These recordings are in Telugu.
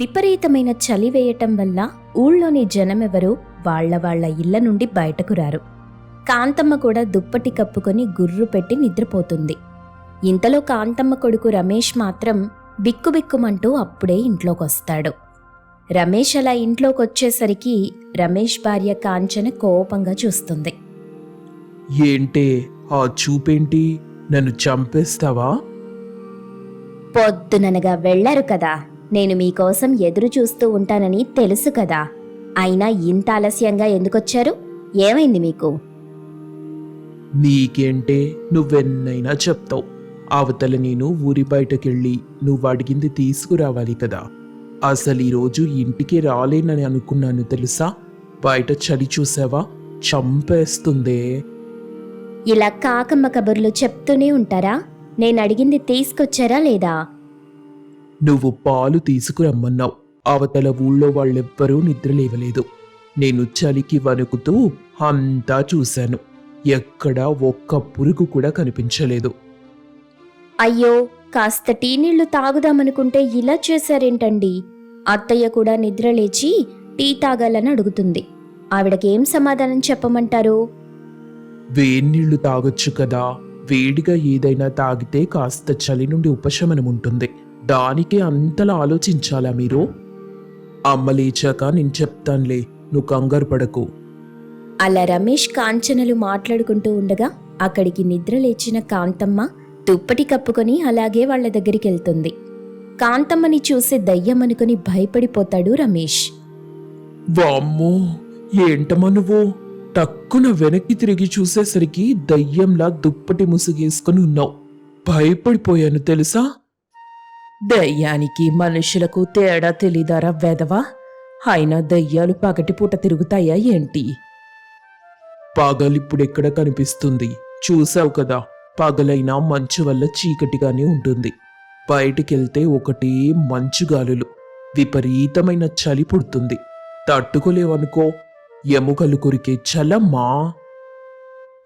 విపరీతమైన చలి వేయటం వల్ల ఊళ్ళోని జనమెవరూ వాళ్ళ వాళ్ళ ఇళ్ళ నుండి బయటకు రారు. కాంతమ్మ కూడా దుప్పటి కప్పుకొని గుర్రు పెట్టి నిద్రపోతుంది. ఇంతలో కాంతమ్మ కొడుకు రమేష్ మాత్రం బిక్కుబిక్కుమంటూ అప్పుడే ఇంట్లోకొస్తాడు. రమేష్ అలా ఇంట్లోకొచ్చేసరికి రమేష్ భార్య కాంచన కోపంగా చూస్తుంది. ఏంటే ఆ చూపేంటి? నన్ను చంపేస్తావా? పొద్దుననగా వెళ్ళారు కదా. నేను మీకోసం ఎదురు చూస్తూ ఉంటానని తెలుసు కదా. అయినా ఇంత ఆలస్యంగా ఎందుకొచ్చారు? ఏమైంది మీకు? నీకేంటే నువ్వెన్నైనా చెప్తావు. అవతల నేను ఊరి బయటకెళ్ళి నువ్వు అడిగింది తీసుకురావాలి కదా. అసలు ఈరోజు ఇంటికి రాలేనని అనుకున్నాను తెలుసా? బయట చలి చూసావా? చంపేస్తుందే. ఇలా కాకమ్మ కబుర్లు చెప్తూనే ఉంటారా? నేను అడిగింది తీసుకొచ్చారా లేదా? నువ్వు పాలు తీసుకురమ్మన్నావు. అవతల ఊళ్ళో వాళ్ళెవ్వరూ నిద్రలేవలేదు. నేను చలికి వణుకుతూ అంతా చూశాను. ఎక్కడా ఒక్క పురుగు కూడా కనిపించలేదు. అయ్యో కాస్త టీ నీళ్ళు తాగుదామనుకుంటే ఇలా చేశారేంటండి? అత్తయ్య కూడా నిద్రలేచి టీ తాగాలని అడుగుతుంది. ఆవిడకేం సమాధానం చెప్పమంటారు? వేన్నీళ్ళు తాగొచ్చు కదా. వేడిగా ఏదైనా తాగితే కాస్త చలి నుండి ఉపశమనం ఉంటుంది. దానికి అంతలా ఆలోచించాలా మీరు? అమ్మ లేచాక నేను చెప్తానులే నువ్వు కంగారు పడకు. అలా రమేష్ కాంచనలు మాట్లాడుకుంటూ ఉండగా అక్కడికి నిద్ర లేచిన కాంతమ్మ దుప్పటి కప్పుకొని అలాగే వాళ్ళ దగ్గరికి వెళ్తుంది. కాంతమ్మని చూసి దయ్యమనుకుని భయపడిపోతాడు రమేష్. వామ్మో ఏంటమ్మా నువ్వు? టక్కున వెనక్కి తిరిగి చూసేసరికి దయ్యంలా దుప్పటి ముసుగేసుకొని ఉన్నావు. భయపడిపోయాను తెలుసా? దయ్యానికి మనుషులకు తేడా తెలీదారా వెదవా? అయినా దయ్యాలు పగటిపూట తిరుగుతాయా ఏంటి? పగలిప్పుడెక్కడ కనిపిస్తుంది? చూసావు కదా పగలైనా మంచు వల్ల చీకటిగానే ఉంటుంది. బయటికెళ్తే ఒకటే మంచు గాలులు విపరీతమైన చలి పుడుతుంది. తట్టుకోలేవనుకో ఎముకలు కొరికే చలమ్మా.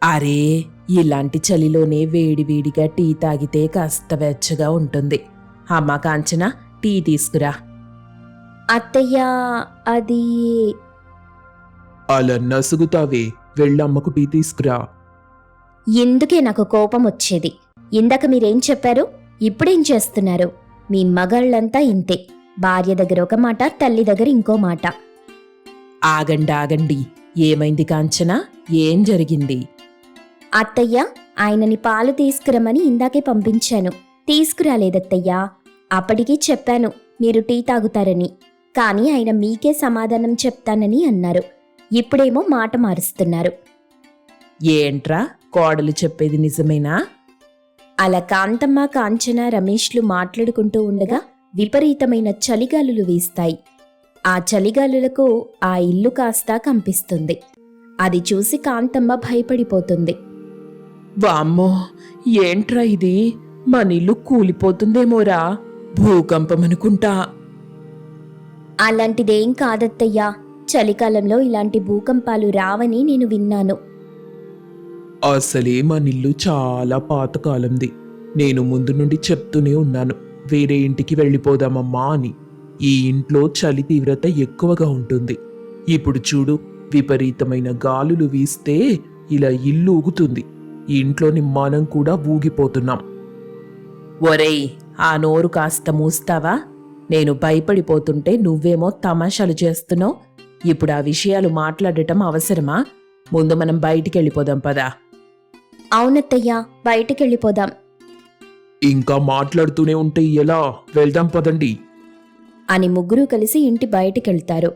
అరే ఇలాంటి చలిలోనే వేడివేడిగా టీ తాగితే కాస్త వెచ్చగా ఉంటుంది. అమ్మ కాంచన టీ తీసుకురా. అత్తయ్య అది అలా నసుగుతావే వెళ్ళమ్మకు టీ తీసుకురా. ఎందుకే నాకు కోపం వచ్చేది ఇందాక మీరేం చెప్పారు? ఇప్పుడేం చేస్తున్నారు? మీ మగాళ్ళంతా ఇంతే. భార్య దగ్గర ఒక మాట తల్లి దగ్గర ఇంకో మాట. ఆగండి ఆగండి. ఏమైంది కాంచన? ఏం జరిగింది? అత్తయ్య ఆయనని పాలు తీసుకురమని ఇందాకే పంపించాను. తీసుకురాలేదత్తయ్యా. అప్పటికి చెప్పాను మీరు టీ తాగుతారని. కానీ ఆయన మీకే సమాధానం చెప్తానని అన్నారు. ఇప్పుడేమో మాట మారుస్తున్నారు. ఏంట్రా కోడలు చెప్పేది నిజమేనా? అలా కాంతమ్మ కాంచన రమేష్లు మాట్లాడుకుంటూ ఉండగా విపరీతమైన చలిగాలులు వీస్తాయి. ఆ చలిగాలులకు ఆ ఇల్లు కాస్త కంపిస్తుంది. అది చూసి కాంతమ్మ భయపడిపోతుంది. వామ్మో ఏంట్రా ఇది? మన ఇల్లు కూలిపోతుందేమోరా? భూకంపం అనుకుంటా అలాంటిదేం కాదత్తయ్యా. చలికాలంలో ఇలాంటి భూకంపాలు రావని నేను విన్నాను. అసలే మా నిల్లు చాలా పాతకాలంది. నేను ముందు నుండి చెప్తూనే ఉన్నాను. వేరే ఇంటికి వెళ్ళిపోదామమ్మా అని. ఈ ఇంట్లో చలి తీవ్రత ఎక్కువగా ఉంటుంది. ఇప్పుడు చూడు విపరీతమైన గాలులు వీస్తే ఇలా ఇల్లు ఊగుతుంది. ఈ ఇంట్లోని మనం కూడా ఊగిపోతున్నాం. ఒరేయ్ ఆ నోరు కాస్త మూస్తావా? నేను భయపడిపోతుంటే నువ్వేమో తమాషాలు చేస్తున్నావు. ఇప్పుడు ఆ విషయాలు మాట్లాడటం అవసరమా? ముందు మనం బయటికి వెళ్ళిపోదాం పదా. అవునత్తయ్యా బయటికెళ్ళిపోదాం. ఇంకా మాట్లాడుతూనే ఉంటే ఎలా? వెళ్దాం పదండి. అని ముగ్గురు కలిసి ఇంటి బయటికెళ్తారు.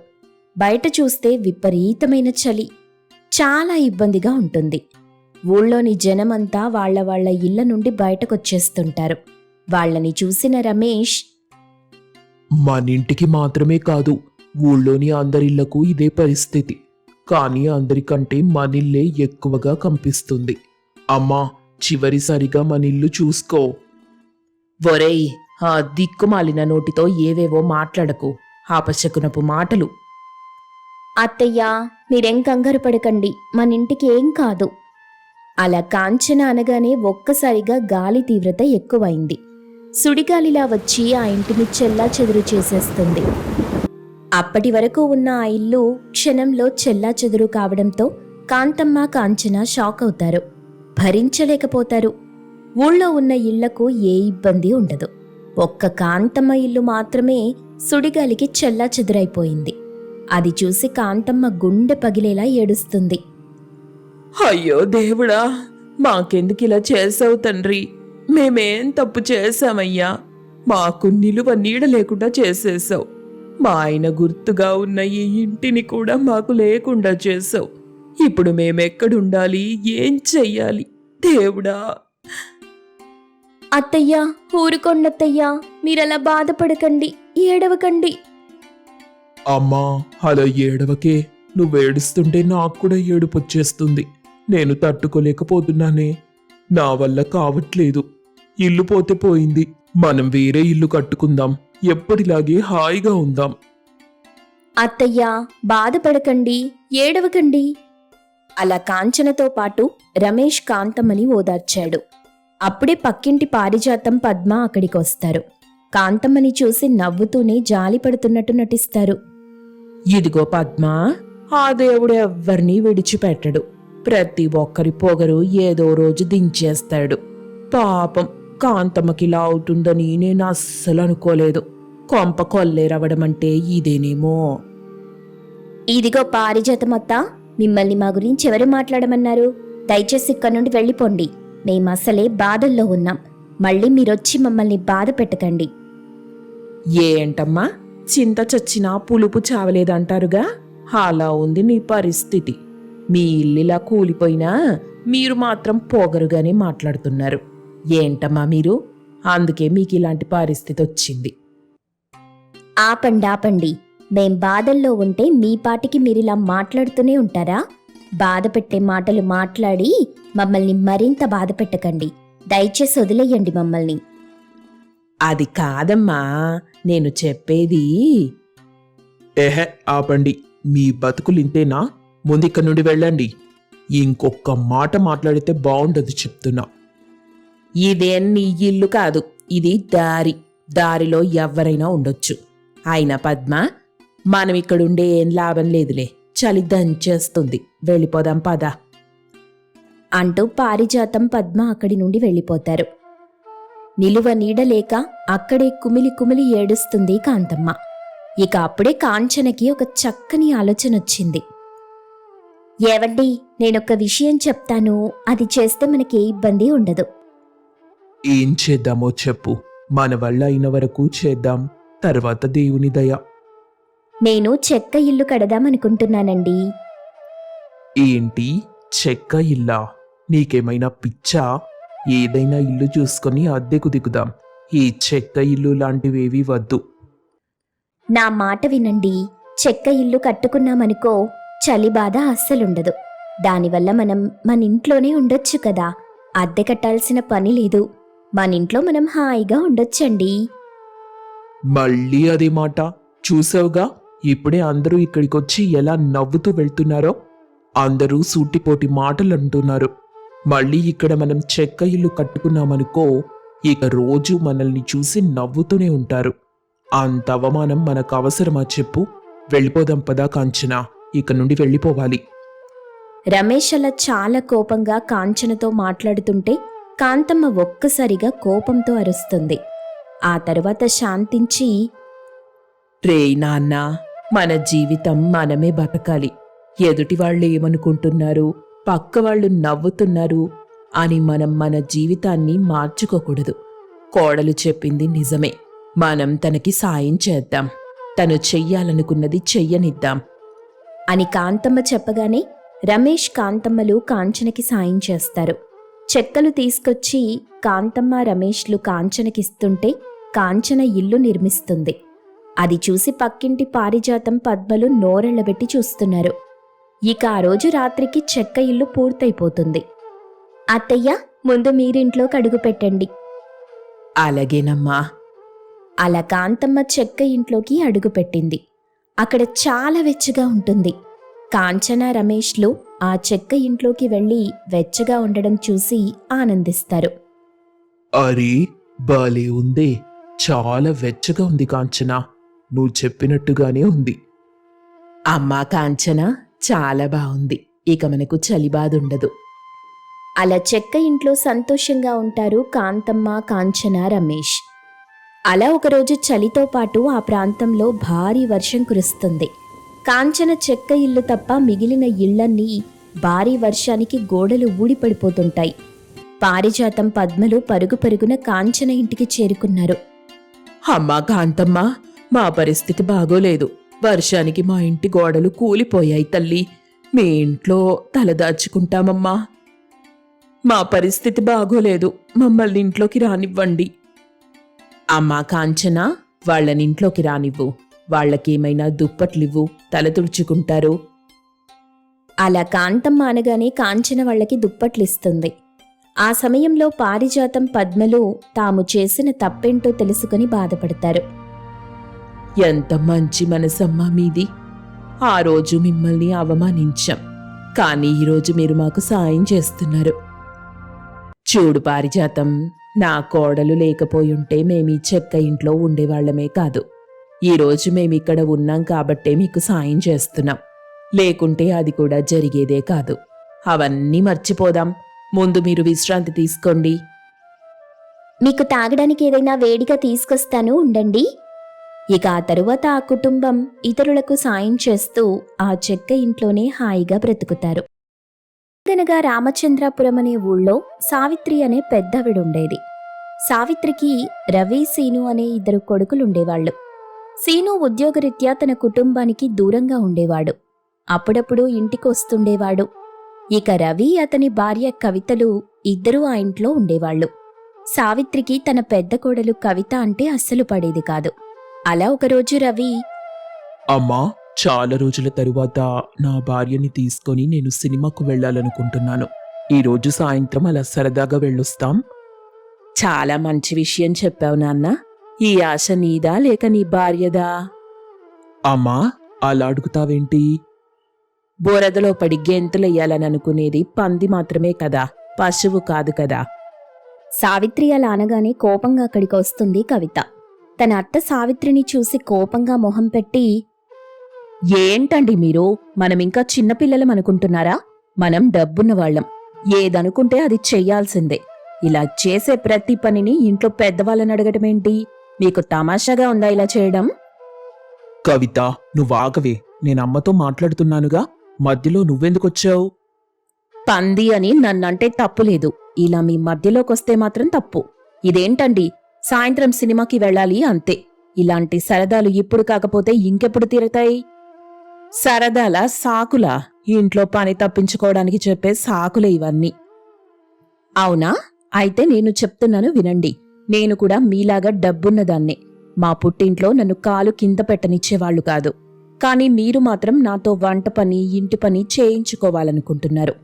బయట చూస్తే విపరీతమైన చలి. చాలా ఇబ్బందిగా ఉంటుంది. ఊళ్ళోని జనమంతా వాళ్ళ వాళ్ళ ఇళ్ళ నుండి బయటకొచ్చేస్తుంటారు. వాళ్ళని చూసిన రమేష్ మన ఇంటికి మాత్రమే కాదు ఊళ్ళోని అందరిళ్ళకు ఇదే పరిస్థితి. కానీ అందరికంటే మనిల్లే ఎక్కువగా కంపిస్తుంది. అమ్మా చివరిసారిగా మన ఇల్లు చూసుకో. ఒరేయ్ ఆ దిక్కుమాలిన నోటితో ఏవేవో మాట్లాడకు ఆపశకునపు మాటలు. అత్తయ్యా మీరేం కంగారు పడకండి మన ఇంటికి ఏం కాదు. అలా కాంచన అనగానే ఒక్కసారిగా గాలి తీవ్రత ఎక్కువైంది. సుడిగాలిలా వచ్చి ఆ ఇంటిని చెల్లా చెదురు చేసేస్తుంది. అప్పటి వరకు ఉన్న ఆ ఇల్లు క్షణంలో చెల్లా చెదురు కావడంతో కాంతమ్మ కాంచన షాక్ అవుతారు. భరించలేకపోతారు. ఊళ్ళో ఉన్న ఇళ్ళకు ఏ ఇబ్బంది ఉండదు. ఒక్క కాంతమ్మ ఇల్లు మాత్రమే సుడిగాలికి చెల్లా చెదురైపోయింది. అది చూసి కాంతమ్మ గుండె పగిలేలా ఏడుస్తుంది. అయ్యో దేవుడా! మాకెందుకు ఇలా చేసావు తండ్రి? మేమేం తప్పు చేశామయ్యా? మాకు నిలువ నీడ లేకుండా చేసేసావు మా ఆయన గుర్తుగా ఉన్న ఈ ఇంటిని కూడా మాకు లేకుండా చేసావు ఇప్పుడు మేమెక్కడుండాలి? ఏం చెయ్యాలి? దేవుడా! అత్తయ్యా ఊరుకోండత్తయ్యా మీరలా బాధపడకండి ఏడవకండి. అమ్మా అలా ఏడవకే. నువ్వేడుస్తుంటే నాకు కూడా ఏడుపు వచ్చేస్తుంది నేను తట్టుకోలేకపోతున్నానే. నా వల్ల కావట్లేదు. ఇల్లు పోతే పోయింది. మనం వేరే ఇల్లు కట్టుకుందాం. ఎప్పటిలాగే హాయిగా ఉందాం. అత్తయ్య బాధపడకండి ఏడవకండి. అలా కాంచనతో పాటు రమేష్ కాంతమ్మని ఓదార్చాడు. అప్పుడే పక్కింటి పారిజాతం పద్మ అక్కడికి వస్తారు కాంతమ్మని చూసి నవ్వుతూనే జాలి పడుతున్నట్టు నటిస్తారు. ఇదిగో పద్మ ఆ దేవుడు ఎవ్వరినీ విడిచిపెట్టడు. ప్రతి ఒక్కరి పొగరు ఏదో రోజు దించేస్తాడు. పాపం. కాంతమ్మకి ఇలా అవుతుందని నేను అస్సలు అనుకోలేదు. కొంప కొల్లేరవడం అంటే ఇదేనేమో. ఇదిగో పారిజాతమత్త మిమ్మల్ని మా గురించి ఎవరు మాట్లాడమన్నారు? దయచేసి ఇక్కడ నుండి వెళ్ళిపోండి. మేం అసలే బాధల్లో ఉన్నాం. మళ్ళీ మీరొచ్చి మమ్మల్ని బాధ పెట్టకండి. ఏంటమ్మా? చింత చచ్చినా పులుపు చావలేదంటారుగా? అలా ఉంది నీ పరిస్థితి. మీ ఇల్లిలా కూలిపోయినా మీరు మాత్రం పొగరుగానే మాట్లాడుతున్నారు. ఏంటమ్మా మీరు? అందుకే మీకు ఇలాంటి పరిస్థితి వచ్చింది ఆపండి ఆపండి. మేం బాధల్లో ఉంటే మీ పాటికి మీరిలా మాట్లాడుతూనే ఉంటారా? బాధ పెట్టే మాటలు మాట్లాడి మమ్మల్ని మరింత బాధ పెట్టకండి. దయచేసి వదిలేయండి మమ్మల్ని. అది కాదమ్మా నేను చెప్పేది ఎహె ఆపండి. మీ బతుకులింతేనా? ముందిక్కడి నుండి వెళ్ళండి. ఇంకొక మాట మాట్లాడితే బాగుండదు చెప్తున్నా. ఇదేం నీ ఇల్లు కాదు ఇది దారి. దారిలో ఎవరైనా ఉండొచ్చు. అయినా పద్మ మనం ఇక్కడుండే ఏం లాభం లేదులే. చలి దంచేస్తుంది. వెళ్ళిపోదాం పదా. అంటూ పారిజాతం పద్మ అక్కడి నుండి వెళ్ళిపోతారు. నిలువ నీడలేక అక్కడే కుమిలి కుమిలి ఏడుస్తుంది కాంతమ్మ. ఇక అప్పుడే కాంచనకి ఒక చక్కని ఆలోచన వచ్చింది. ఏవండి నేనొక విషయం చెప్తాను. అది చేస్తే మనకి ఏ ఇబ్బంది ఉండదు. ఏం చేద్దామో చెప్పు. మన వల్ల అయిన వరకు చేద్దాం. తర్వాత దేవుని దయ. నేను చెక్క ఇల్లు కడదామనుకుంటున్నానండి ఏంటి? చెక్క ఇల్లా? నీకేమైనా పిచ్చా? ఏదైనా ఇల్లు చూసుకొని అద్దెకు దిగుదాం. ఈ చెక్క ఇల్లు లాంటివేవి వద్దు. నా మాట వినండి. చెక్క ఇల్లు కట్టుకున్నామనుకో చలి బాధ అస్సలుండదు. దానివల్ల మనం మన ఇంట్లోనే ఉండొచ్చు కదా. అద్దె కట్టాల్సిన పని లేదు. మన ఇంట్లో మనం హాయిగా ఉండొచ్చండి. మళ్ళీ అదే మాట. చూసావుగా? ఇప్పుడే అందరూ ఇక్కడికొచ్చి ఎలా నవ్వుతూ వెళ్తున్నారో? అందరూ సూటిపోటి మాటలు అంటున్నారు. మళ్ళీ ఇక్కడ మనం చెక్క ఇల్లు కట్టుకున్నామనుకో ఇక రోజు మనల్ని చూసి నవ్వుతూనే ఉంటారు. అంత అవమానం మనకు అవసరమా చెప్పు? వెళ్ళిపోదాం పదా కాంచనా. ఇక నుండి వెళ్ళిపోవాలి. రమేష్ అలా చాలా కోపంగా కాంచనతో మాట్లాడుతుంటే కాంతమ్మ ఒక్కసారిగా కోపంతో అరుస్తుంది. ఆ తర్వాత శాంతించి రే నాన్న మన జీవితం మనమే బతకాలి. ఎదుటి వాళ్ళు ఏమనుకుంటున్నారు? పక్క వాళ్ళు నవ్వుతున్నారు అని మనం మన జీవితాన్ని మార్చుకోకూడదు. కోడలు చెప్పింది నిజమే. మనం తనకి సాయం చేద్దాం. తను చెయ్యాలనుకున్నది చెయ్యనిద్దాం. అని కాంతమ్మ చెప్పగానే రమేష్ కాంతమ్మలు కాంచనకి సాయం చేస్తారు. చెక్కలు తీసుకొచ్చి కాంతమ్మ రమేష్లు కాంచనకిస్తుంటే కాంచన ఇల్లు నిర్మిస్తుంది. అది చూసి పక్కింటి పారిజాతం పద్మలు నోరెళ్ళబెట్టి చూస్తున్నారు. ఇక ఆ రోజు రాత్రికి చెక్క ఇల్లు పూర్తయిపోతుంది. అత్తయ్య ముందు మీరింట్లో కడుగు పెట్టండి. అలాగేనమ్మా. అలా కాంతమ్మ చెక్క ఇంట్లోకి అడుగుపెట్టింది అక్కడ చాలా వెచ్చగా ఉంటుంది. కాంచన రమేష్లు ఆ చెక్క ఇంట్లోకి వెళ్ళి వెచ్చగా ఉండడం చూసి ఆనందిస్తారు. అరే భలే ఉందే. చాలా వెచ్చగా ఉంది కాంచన. నువ్వు చెప్పినట్టుగానే ఉంది. అమ్మా కాంచన చాలా బాగుంది. ఇక మనకు చలిబాధ ఉండదు అలా చెక్క ఇంట్లో సంతోషంగా ఉంటారు కాంతమ్మ కాంచన రమేష్. అలా ఒకరోజు చలితో పాటు ఆ ప్రాంతంలో భారీ వర్షం కురుస్తుంది. కాంచన చెక్క ఇల్లు తప్ప మిగిలిన ఇళ్ళన్నీ భారీ వర్షానికి గోడలు ఊడిపడిపోతుంటాయి. పారిజాతం పద్మలు పరుగు పరుగున కాంచన ఇంటికి చేరుకున్నారు. అమ్మా కాంతమ్మ మా పరిస్థితి బాగోలేదు. వర్షానికి మా ఇంటి గోడలు కూలిపోయాయి తల్లి. మీ ఇంట్లో తలదాచుకుంటామమ్మా మా పరిస్థితి బాగోలేదు. మమ్మల్ని ఇంట్లోకి రానివ్వండి. అమ్మా కాంచన వాళ్ళని ఇంట్లోకి రానివ్వు. వాళ్ళకేమైనా దుప్పట్లివ్వు తల తుడుచుకుంటారు. అలా కాంతమ్మ అనగానే కాంచన వాళ్ళకి దుప్పట్లిస్తుంది. ఆ సమయంలో పారిజాతం పద్మలు తాము చేసిన తప్పేంటో తెలుసుకుని బాధపడతారు. ఎంత మంచి మనసమ్మా మీది. ఆ రోజు మిమ్మల్ని అవమానించాం. కానీ ఈరోజు మీరు మాకు సాయం చేస్తున్నారు. చూడు పారిజాతం నా కోడలు లేకపోయుంటే మేమీ చెక్క ఇంట్లో ఉండేవాళ్ళమే కాదు. ఈరోజు మేమిక్కడ ఉన్నాం కాబట్టే మీకు సాయం చేస్తున్నాం. లేకుంటే అది కూడా జరిగేదే కాదు. అవన్నీ మర్చిపోదాం. ముందు మీరు విశ్రాంతి తీసుకోండి. మీకు తాగడానికి ఏదైనా వేడిగా తీసుకొస్తాను ఉండండి. ఇక ఆ తరువాత ఆ కుటుంబం ఇతరులకు సాయం చేస్తూ ఆ చెక్క ఇంట్లోనే హాయిగా బ్రతుకుతారు. గనగా రామచంద్రాపురం అనే ఊళ్ళో సావిత్రి అనే పెద్దవిడుండేది సావిత్రికి రవి సీను అనే ఇద్దరు కొడుకులుండేవాళ్ళు సీను ఉద్యోగరీత్యా తన కుటుంబానికి దూరంగా ఉండేవాడు. అప్పుడప్పుడు ఇంటికి వస్తుండేవాడు. ఇక రవి అతని భార్య కవితలు ఇద్దరూ ఆ ఇంట్లో ఉండేవాళ్ళు సావిత్రికి తన పెద్ద కోడలు కవిత అంటే అస్సలు పడేది కాదు. అలా ఒకరోజు రవి అమ్మా చాలా రోజుల తరువాత నా భార్యని తీసుకొని నేను సినిమాకు వెళ్ళాలనుకుంటున్నాను. ఈ రోజు సాయంత్రం అలా సరదాగా వెళ్ళొస్తాం? చాలా మంచి విషయం చెప్పావు నాన్న. ఈ ఆశ నీదా లేక నీ భార్యదా? అమ్మా అలా అడుగుతావేంటి? బోరదలో పడి గెంతులెయ్యాలని అనుకునేది పంది మాత్రమే కదా పశువు కాదు కదా. సావిత్రి అలా అనగానే కోపంగా అక్కడికి వస్తుంది కవిత. తన అత్త సావిత్రిని చూసి కోపంగా మొహం పెట్టి ఏంటండి మీరు? మనం ఇంకా చిన్నపిల్లలం అనుకుంటున్నారా మనం డబ్బున్న వాళ్ళం ఏదనుకుంటే అది చెయ్యాల్సిందే ఇలా చేసే ప్రతి పనిని ఇంట్లో పెద్దవాళ్ళని అడగటమేంటి మీకు తమాషాగా ఉందా ఇలా చేయడం? కవిత నువ్వు ఆగవే. నేను అమ్మతో మాట్లాడుతున్నానుగా. మధ్యలో నువ్వెందుకొచ్చావు? పంది అని నన్నంటే తప్పులేదు ఇలా మీ మధ్యలోకొస్తే మాత్రం తప్పు. ఇదేంటండి? సాయంత్రం సినిమాకి వెళ్ళాలి అంతే. ఇలాంటి సరదాలు ఇప్పుడు కాకపోతే ఇంకెప్పుడు తీరతాయి? సరదాల సాకులా. ఇంట్లో పని తప్పించుకోవడానికి చెప్పే సాకులే ఇవన్నీ. అవునా? అయితే నేను చెప్తున్నాను వినండి. నేను కూడా మీలాగా డబ్బున్నదాన్నే. మా పుట్టింట్లో నన్ను కాలు కింద పెట్టనిచ్చేవాళ్ళు కాదు. కానీ మీరు మాత్రం నాతో వంట పని ఇంటి పని చేయించుకోవాలనుకుంటున్నారు.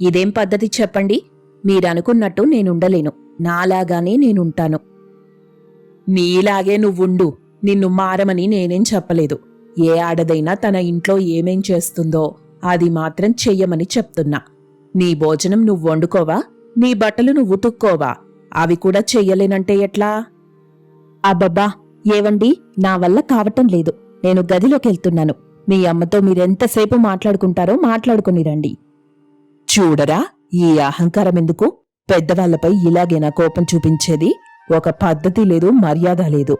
ఇదేం పద్ధతి చెప్పండి? మీరనుకున్నట్టు నేనుండలేను. నాలాగానే నేనుంటాను. నీలాగే నువ్వుండు. నిన్ను మారమని నేనేం చెప్పలేదు. ఏ ఆడదైనా తన ఇంట్లో ఏమేం చేస్తుందో అది మాత్రం చెయ్యమని చెప్తున్నా. నీ భోజనం నువ్వు వండుకోవా? నీ బట్టలు నువ్వు ఉతుక్కోవా అవి కూడా చెయ్యలేనంటే ఎట్లా? అబ్బబ్బా ఏవండి? నా వల్ల కావటం లేదు. నేను గదిలోకెళ్తున్నాను మీ అమ్మతో మీరెంతసేపు మాట్లాడుకుంటారో మాట్లాడుకుని రండి. చూడరా ఈ అహంకారం ఎందుకు? పెద్దవాళ్ళపై ఇలాగేనా కోపం చూపించేది ఒక పద్ధతి లేదు మర్యాద లేదు.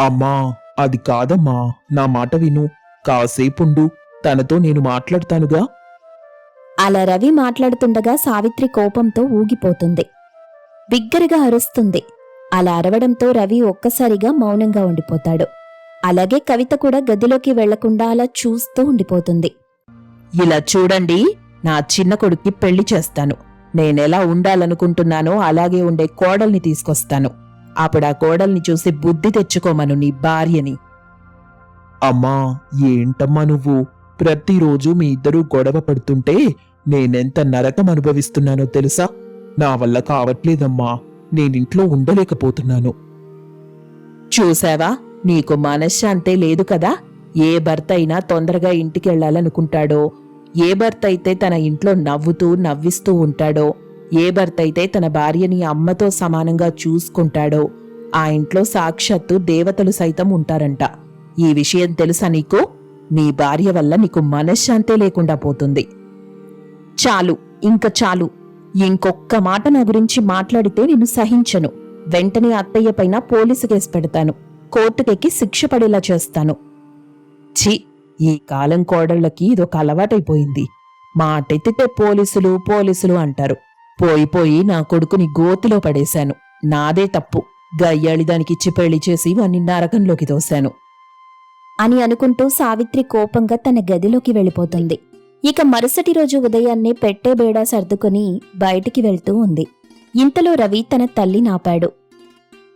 అమ్మా అది కాదమ్మా. నా మాట విను. కాసేపుండు తనతో నేను మాట్లాడతానుగా? అలా రవి మాట్లాడుతుండగా సావిత్రి కోపంతో ఊగిపోతుంది. బిగ్గరగా అరుస్తుంది. అలా అరవడంతో రవి ఒక్కసారిగా మౌనంగా ఉండిపోతాడు. అలాగే కవిత కూడా గదిలోకి వెళ్ళకుండా అలా చూస్తూ ఉండిపోతుంది. ఇలా చూడండి నా చిన్న కొడుక్కి పెళ్ళి చేస్తాను. నేనెలా ఉండాలనుకుంటున్నానో అలాగే ఉండే కోడల్ని తీసుకొస్తాను. అప్పుడు ఆ కోడల్ని చూసి బుద్ధి తెచ్చుకోమను నీ భార్యని. అమ్మా ఏంటమ్మా నువ్వు? ప్రతిరోజు మీ ఇద్దరూ గొడవ పడుతుంటే నేనెంత నరకం అనుభవిస్తున్నానో తెలుసా? నా వల్ల కావట్లేదమ్మా. నేనింట్లో ఉండలేకపోతున్నాను. చూసావా నీకు మనశ్శాంతే లేదు కదా? ఏ భర్త అయినా తొందరగా ఇంటికి వెళ్ళాలనుకుంటాడో ఏ భర్త అయితే తన ఇంట్లో నవ్వుతూ నవ్విస్తూ ఉంటాడో ఏ భర్త అయితే తన భార్యని అమ్మతో సమానంగా చూసుకుంటాడో ఆ ఇంట్లో సాక్షాత్తు దేవతలు సైతం ఉంటారంట. ఈ విషయం తెలుసా నీకు? నీ భార్య వల్ల నీకు మనశ్శాంతే లేకుండా పోతుంది. చాలు ఇంక చాలు. ఇంకొక్క మాట నా గురించి మాట్లాడితే నేను సహించను. వెంటనే అత్తయ్య పైన పోలీసు కేసు పెడతాను. కోర్టుకెక్కి శిక్ష పడేలా చేస్తాను. ఛీ! ఈ కాలం కోడళ్ళకి ఇదొక అలవాటైపోయింది. మాటెత్తితే పోలీసులు పోలీసులు అంటారు. పోయిపోయి నా కొడుకుని గోతిలో పడేశాను. నాదే తప్పు. గయ్యాళిదానికిచ్చి పెళ్ళి చేసి వాణ్ణి నరకంలోకి దోశాను అని అనుకుంటూ సావిత్రి కోపంగా తన గదిలోకి వెళ్ళిపోతుంది. ఇక మరుసటి రోజు ఉదయాన్నే పెట్టే బేడా సర్దుకొని బయటికి వెళ్తూ ఉంది. ఇంతలో రవి తన తల్లి నాపాడు.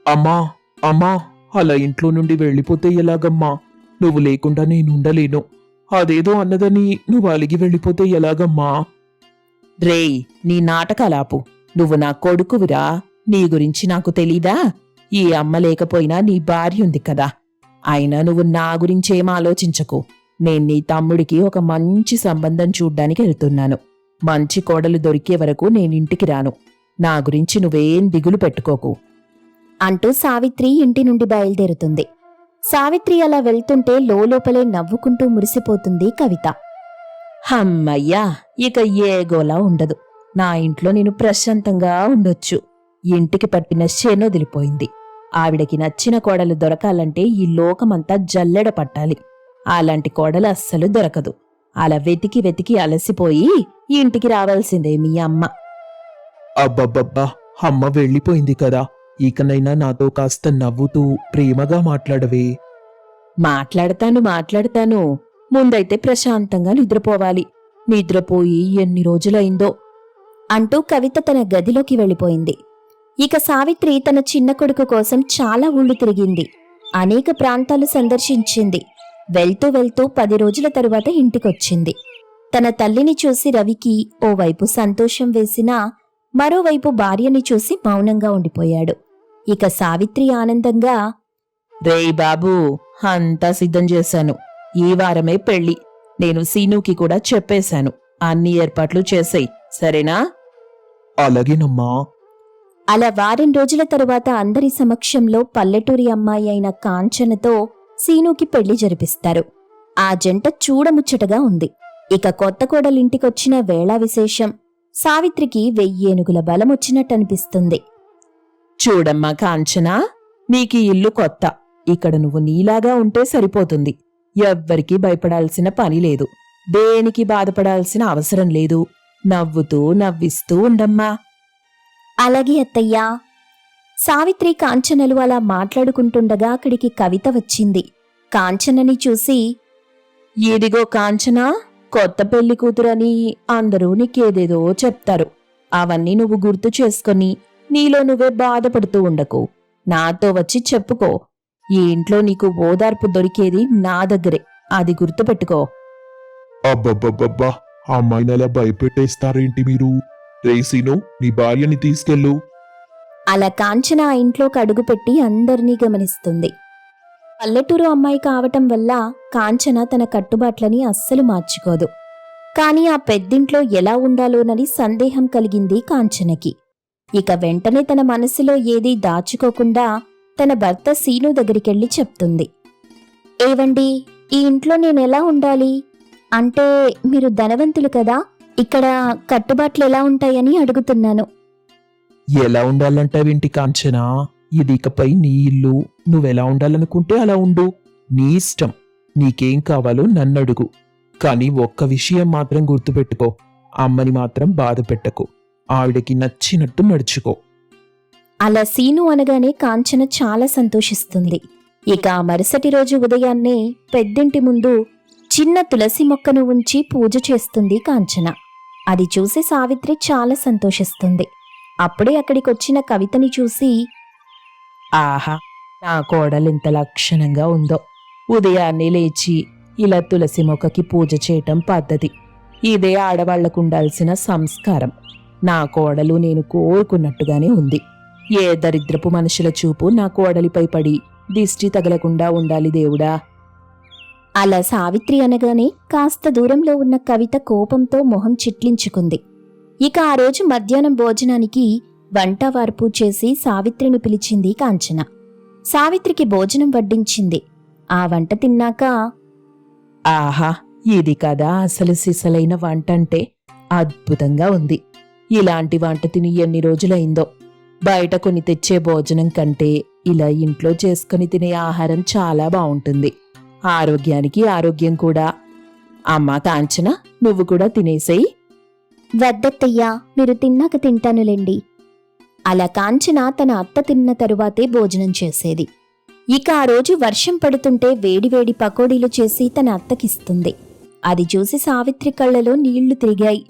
అమ్మా అమ్మా అలా ఇంట్లో నుండి వెళ్ళిపోతే ఎలాగమ్మా? నువ్వు లేకుండా నేను ఉండలేను. అదేదో అన్నదని నువ్వు అలిగి వెళ్ళిపోతే ఎలాగమ్మా? రేయ్ నీ నాటకాలాపు. నువ్వు నా కొడుకువిరా. నీ గురించి నాకు తెలీదా? ఈ అమ్మ లేకపోయినా నీ భార్య ఉంది కదా. అయినా నువ్వు నా గురించేం ఆలోచించకు. నేను నీ తమ్ముడికి ఒక మంచి సంబంధం చూడ్డానికి వెళ్తున్నాను. మంచి కోడలు దొరికే వరకు నేనింటికి రాను. నా గురించి నువ్వేం దిగులు పెట్టుకోకు. అంటూ సావిత్రి ఇంటి నుండి బయలుదేరుతుంది. సావిత్రి అలా వెళ్తుంటే లోపలే నవ్వుకుంటూ మురిసిపోతుంది కవిత. హమ్మయ్యా ఇక ఏ గోలా ఉండదు. నా ఇంట్లో నేను ప్రశాంతంగా ఉండొచ్చు. ఇంటికి పట్టిన శనొదిలిపోయింది ఆవిడకి నచ్చిన కోడలు దొరకాలంటే ఈ లోకమంతా జల్లెడ పట్టాలి. అలాంటి కోడలు అస్సలు దొరకదు. అలా వెతికి వెతికి అలసిపోయి ఇంటికి రావాల్సిందే మీ అమ్మ. అబ్బబ్బబ్బా అమ్మ వెళ్ళిపోయింది కదా. ఇకనైనా నాతో కాస్త నవ్వుతూ ప్రేమగా మాట్లాడవే. మాట్లాడతాను మాట్లాడతాను. ముందైతే ప్రశాంతంగా నిద్రపోవాలి. నిద్రపోయి ఎన్ని రోజులైందో. అంటూ కవిత తన గదిలోకి వెళ్ళిపోయింది. ఇక సావిత్రి తన చిన్న కొడుకు కోసం చాలా ఊళ్ళు తిరిగింది. అనేక ప్రాంతాలు సందర్శించింది. వెళ్తూ వెళ్తూ పది రోజుల తరువాత ఇంటికొచ్చింది. తన తల్లిని చూసి రవికి ఓవైపు సంతోషం వేసినా మరోవైపు భార్యని చూసి మౌనంగా ఉండిపోయాడు. ఇక సావిత్రి ఆనందంగా రేయ్ బాబూ అంతా సిద్ధం చేశాను. ఈ వారమే పెళ్ళి నేను సీనుకి కూడా చెప్పేశాను. అన్ని ఏర్పాట్లు చేసేయ్. సరేనా? అలాగేనమ్మా. అలా వారం రోజుల తరువాత అందరి సమక్షంలో పల్లెటూరి అమ్మాయి అయిన కాంచనతో సీనుకి పెళ్ళి జరిపిస్తారు. ఆ జంట చూడముచ్చటగా ఉంది. ఇక కొత్త కోడలింటికొచ్చిన వేళా విశేషం. సావిత్రికి వెయ్యేనుగుల బలమొచ్చినట్టనిపిస్తుంది. చూడమ్మా కాంచనా నీకీ ఇల్లు కొత్త. ఇక్కడ నువ్వు నీలాగా ఉంటే సరిపోతుంది. ఎవ్వరికీ భయపడాల్సిన పని లేదు. దేనికి బాధపడాల్సిన అవసరం లేదు. నవ్వుతూ నవ్విస్తూ ఉండమ్మా. అలాగే అత్తయ్యా. సావిత్రి కాంచనలు అలా మాట్లాడుకుంటుండగా అక్కడికి కవిత వచ్చింది. కాంచనని చూసి ఇదిగో కాంచనా కొత్త పెళ్ళి కూతురని అందరూ నీకేదేదో చెప్తారు. అవన్నీ నువ్వు గుర్తు చేసుకొని నీలో నువ్వే బాధపడుతూ ఉండకు. నాతో వచ్చి చెప్పుకో. ఈ ఇంట్లో నీకు ఓదార్పు దొరికేది నా దగ్గరే. అది గుర్తుపెట్టుకో. అబ్బబ్బబ్బబ్బా అమ్మాయిని అలా భయపెట్టేస్తారేంటి మీరు? రేసీను నీ భార్యని తీసుకెళ్ళు. అలా కాంచన ఆ ఇంట్లోకి అడుగుపెట్టి అందరినీ గమనిస్తుంది. పల్లెటూరు అమ్మాయి కావటం వల్ల కాంచన తన కట్టుబాట్లని అస్సలు మార్చుకోదు. కానీ ఆ పెద్దింట్లో ఎలా ఉండాలోనని సందేహం కలిగింది కాంచనకి. ఇక వెంటనే తన మనసులో ఏదీ దాచుకోకుండా తన భర్త సీను దగ్గరికెళ్ళి చెప్తుంది. ఏవండి ఈ ఇంట్లో నేనెలా ఉండాలి? అంటే మీరు ధనవంతులు కదా ఇక్కడ కట్టుబాట్లు ఎలా ఉంటాయని అడుగుతున్నాను. ఎలా ఉండాలంటావేంటి కాంచనా? ఇది ఇకపై నీ ఇల్లు. నువ్వెలా ఉండాలనుకుంటే అలా ఉండు. నీ ఇష్టం. నీకేం కావాలో నన్నడుగు కానీ ఒక్క విషయం మాత్రం గుర్తుపెట్టుకో. అమ్మని మాత్రం బాధ పెట్టకు. ఆవిడకి నచ్చినట్టు నడుచుకో. అలా సీను అనగానే కాంచన చాలా సంతోషిస్తుంది. ఇక ఆ మరుసటి రోజు ఉదయాన్నే పెద్దింటి ముందు చిన్న తులసి మొక్కను ఉంచి పూజ చేస్తుంది కాంచన. అది చూసి సావిత్రి చాలా సంతోషిస్తుంది. అప్పుడే అక్కడికొచ్చిన కవితని చూసి ఆహా నా కోడలు ఇంత లక్షణంగా ఉందో. ఉదయాన్నే లేచి ఇలా తులసి మొక్కకి పూజ చేయటం పద్ధతి. ఇదే ఆడవాళ్ళకు ఉండాల్సిన సంస్కారం. నా కోడలు నేను కోరుకున్నట్టుగానే ఉంది. ఏ దరిద్రపు మనుషుల చూపు నా కోడలిపై పడి దిష్టి తగలకుండా ఉండాలి దేవుడా. అలా సావిత్రి అనగానే కాస్త దూరంలో ఉన్న కవిత కోపంతో మొహం చిట్లించుకుంది. ఇక ఆ రోజు మధ్యాహ్నం భోజనానికి వంట వార్పు చేసి సావిత్రిని పిలిచింది కాంచన సావిత్రికి భోజనం వడ్డించింది. ఆ వంట తిన్నాక ఆహా ఇది కదా అసలు సిసలైన వంట అంటే అద్భుతంగా ఉంది. ఇలాంటి వంట తిని ఎన్ని రోజులైందో. బయట కొని తెచ్చే భోజనం కంటే ఇలా ఇంట్లో చేసుకుని తినే ఆహారం చాలా బాగుంటుంది ఆరోగ్యానికి ఆరోగ్యం కూడా. అమ్మా కాంచన నువ్వు కూడా తినేసేయి. వద్దత్తయ్యా మీరు తిన్నాక తింటానులేండి. అలా కాంచన తన అత్త తిన్న తరువాతే భోజనం చేసేది. ఇక ఆ రోజు వర్షం పడుతుంటే వేడివేడి పకోడీలు చేసి తన అత్తకిస్తుంది. అది చూసి సావిత్రి కళ్ళలో నీళ్ళు తిరిగాయి.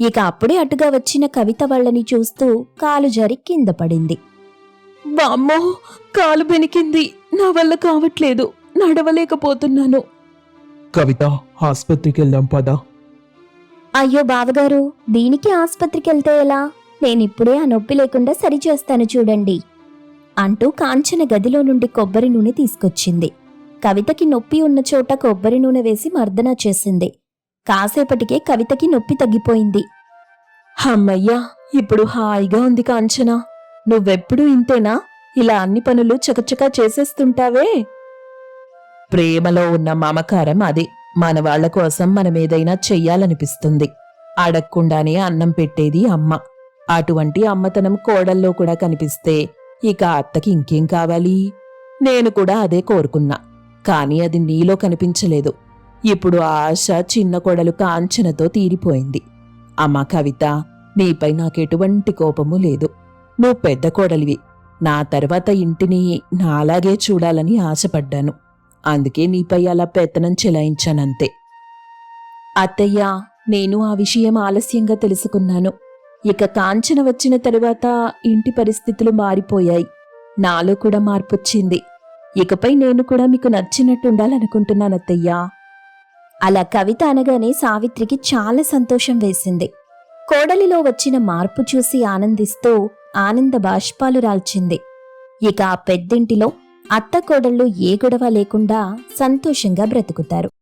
ఇక అప్పుడే అటుగా వచ్చిన కవిత వాళ్ళని చూస్తూ కాలు జరి కింద పడింది. వామ్మో కాలు బెనికింది. నా వల్ల కావట్లేదు. నడవలేకపోతున్నాను. కవిత ఆసుపత్రికి వెళ్దాం పదా. అయ్యో బావగారు దీనికి ఆస్పత్రికి వెళ్తే ఎలా? నేనిప్పుడే ఆ నొప్పి లేకుండా సరిచేస్తాను చూడండి. అంటూ కాంచన గదిలో నుండి కొబ్బరి నూనె తీసుకొచ్చింది. కవితకి నొప్పి ఉన్న చోట కొబ్బరి నూనె వేసి మర్దన చేసింది. కాసేపటికే కవితకి నొప్పి తగ్గిపోయింది. హమ్మయ్యా ఇప్పుడు హాయిగా ఉంది కాంచన. నువ్వెప్పుడూ ఇంతేనా? ఇలా అన్ని పనులు చకచకా చేసేస్తుంటావే? ప్రేమలో ఉన్న మమకారం అదే. మన వాళ్ళ కోసం మనమేదైనా చెయ్యాలనిపిస్తుంది. అడగకుండానే అన్నం పెట్టేది అమ్మ. అటువంటి అమ్మతనం కోడల్లో కూడా కనిపిస్తే ఇక అత్తకి ఇంకేం కావాలి? నేను కూడా అదే కోరుకున్నా. కానీ అది నీలో కనిపించలేదు. ఇప్పుడు ఆ ఆశ చిన్న కోడలు కాంచనతో తీరిపోయింది. అమ్మ కవిత నీపై నాకెటువంటి కోపము లేదు. నువ్వు పెద్ద కోడలివి. నా తర్వాత ఇంటిని నాలాగే చూడాలని ఆశపడ్డాను. అందుకే నీపై అలా పెత్తనం చెలాయించానంతే. అత్తయ్య నేను ఆ విషయం ఆలస్యంగా తెలుసుకున్నాను. ఇక కాంచన వచ్చిన తరువాత ఇంటి పరిస్థితులు మారిపోయాయి. నాలో కూడా మార్పొచ్చింది. ఇకపై నేను కూడా మీకు నచ్చినట్టుండాలనుకుంటున్నాను అత్తయ్యా. అలా కవిత అనగానే సావిత్రికి చాలా సంతోషం వేసింది. కోడలిలో వచ్చిన మార్పు చూసి ఆనందిస్తూ ఆనంద బాష్పాలు రాల్చింది. ఇక ఆ పెద్దింటిలో అత్త కోడళ్ళు ఏ గొడవ లేకుండా సంతోషంగా బ్రతుకుతారు.